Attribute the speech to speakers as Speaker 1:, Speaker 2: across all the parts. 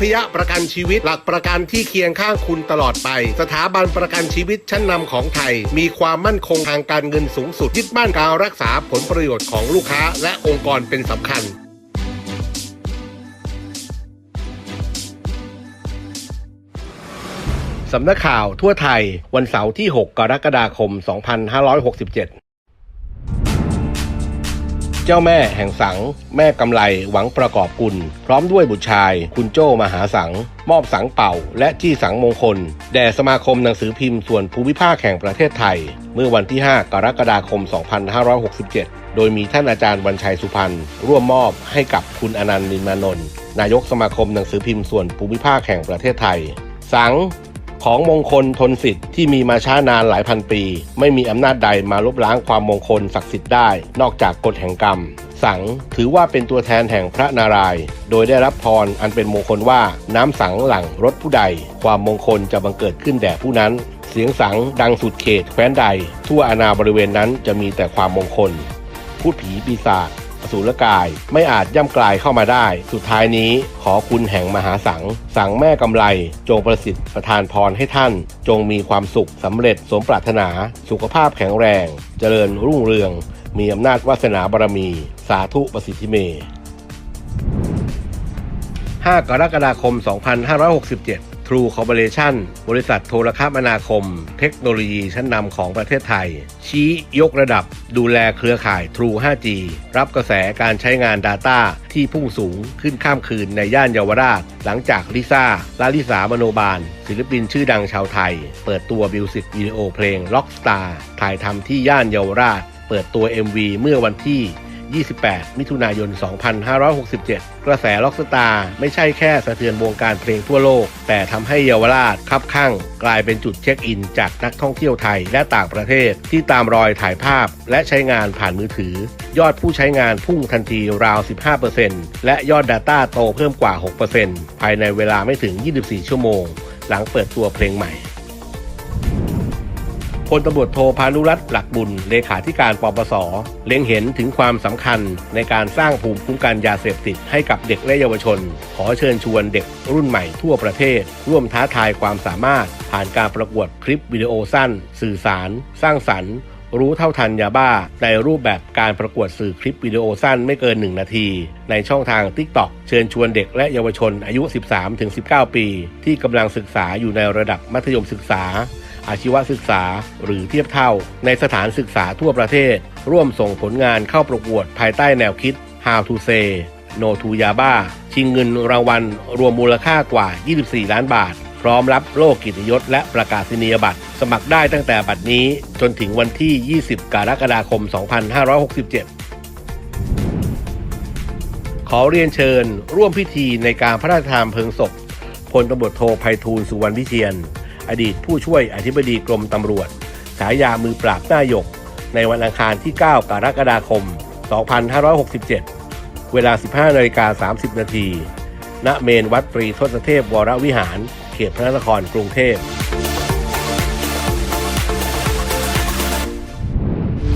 Speaker 1: พยประกันชีวิต หลักประกันที่เคียงข้างคุณตลอดไป สถาบันประกันชีวิตชั้นนำของไทย มีความมั่นคงทางการเงินสูงสุดยึดมั่นการรักษาผลประโยชน์ของลูกค้า และองค์กรเป็นสำคัญสำนักข่าวทั่วไทยวันเสาร์ที่ 6 กรกฎาคม 2567 เจ้าแม่แห่งสัง แม่กำไรหวังประกอบกุล พร้อมด้วยบุตรชาย คุณโจ้มหาสัง มอบสังเป่า และจี้สังมงคล แด่สมาคมหนังสือพิมพ์ส่วนภูมิภาคแห่งประเทศไทย เมื่อวันที่ 5 กรกฎาคม 2567 โดยมีท่านอาจารย์วันชัยสุพรรณร่วมมอบให้กับคุณอนันต์นินมานนท์นายกสมาคมหนังสือพิมพ์ส่วนภูมิภาคแห่งประเทศไทย สัง ของมงคลทนสิทธิ์ที่มีมาช้านานหลายพันปี ไม่มีอำนาจใดมาลบล้างความมงคลศักดิ์สิทธิ์ได้ นอกจากกฎแห่งกรรม สังถือว่าเป็นตัวแทนแห่งพระนารายณ์โดยได้รับพรอันเป็นมงคลว่าน้ำสังหลังรถผู้ใด ความมงคลจะบังเกิดขึ้นแด่ผู้นั้น เสียงสังดังสุดเขตแคว้นใด ทั่วอาณาบริเวณนั้นจะมีแต่ความมงคลพูดผีปีศาจ อสูรกายไม่อาจย่ำกลายเข้ามาได้ สุดท้ายนี้ขอคุณแห่งมหาสัง สังแม่กำไร จงประสิทธิ์ประทานพรให้ท่าน จงมีความสุขสำเร็จสมปรารถนา สุขภาพแข็งแรง เจริญรุ่งเรือง มีอำนาจวาสนาบารมี สาธุประสิทธิเม5กรกฎาคม 2567 True Corporation บริษัทโทรคมนาคม เทคโนโลยีชั้นนำของประเทศไทย ชี้ยกระดับดูแลเครือข่าย True 5G รับกระแสการใช้งาน Data ที่พุ่งสูงขึ้นข้ามคืนในย่านเยาวราช หลังจากลิซ่าลาลิสามโนบาล ศิลปินชื่อดังชาวไทย เปิดตัวมิวสิกวิดีโอเพลง Rockstar ถ่ายทำที่ย่านเยาวราช เปิดตัว MV เมื่อวันที่ 28 มิถุนายน 2567 กระแสล็อกสตาร์ไม่ใช่แค่สะเทือนวงการเพลงทั่วโลก แต่ทำให้เยาวราชคับข้างกลายเป็นจุดเช็คอิน จากนักท่องเที่ยวไทยและต่างประเทศ ที่ตามรอยถ่ายภาพและใช้งานผ่านมือถือ ยอดผู้ใช้งานพุ่งทันทีราว 15%และยอด Data โตเพิ่มกว่า 6%ภายในเวลาไม่ถึง 24 ชั่วโมง หลังเปิดตัวเพลงใหม่ พลตำรวจโทพานุรัตน์หลักบุญ เลขาธิการปปส เล็งเห็นถึงความสำคัญในการสร้างภูมิคุ้มกันยาเสพติดให้กับเด็กและเยาวชน ขอเชิญชวนเด็กรุ่นใหม่ทั่วประเทศ ร่วมท้าทายความสามารถ ผ่านการประกวดคลิปวิดีโอสั้น สื่อสาร สร้างสรรค์รู้เท่าทันยาบ้า ในรูปแบบการประกวดสื่อคลิปวิดีโอสั้นไม่เกิน 1 นาที ในช่องทาง TikTok เชิญชวนเด็กและเยาวชนอายุ 13-19 ปี ที่กำลังศึกษาอยู่ในระดับมัธยมศึกษา อาชีวศึกษาหรือเทียบเท่า ในสถานศึกษาทั่วประเทศ ร่วมส่งผลงานเข้าประกวดภายใต้แนวคิด How to say No to Yaba ชิงเงินรางวัลรวมมูลค่ากว่า 24 ล้านบาท พร้อมรับโล่กิตยศและประกาศนียบัตร สมัครได้ตั้งแต่บัดนี้จนถึงวันที่ 20 กรกฎาคม 2567ขอเรียนเชิญร่วมพิธีในการพระราชทานเพลิงศพพลตำรวจโทไพฑูรย์สุวรรณวิเชียน อดีตผู้ช่วยอธิบดีกรมตำรวจ ฉายามือปราบหน้าหยก ในวันอังคารที่ 9 กรกฎาคม 2567 เวลา 15นาฬิกา30 นาทีณเมนวัดตรีทศเทพวรวิหาร เขตพระนครกรุงเทพ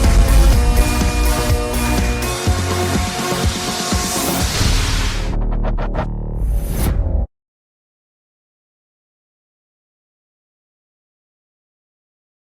Speaker 2: 9456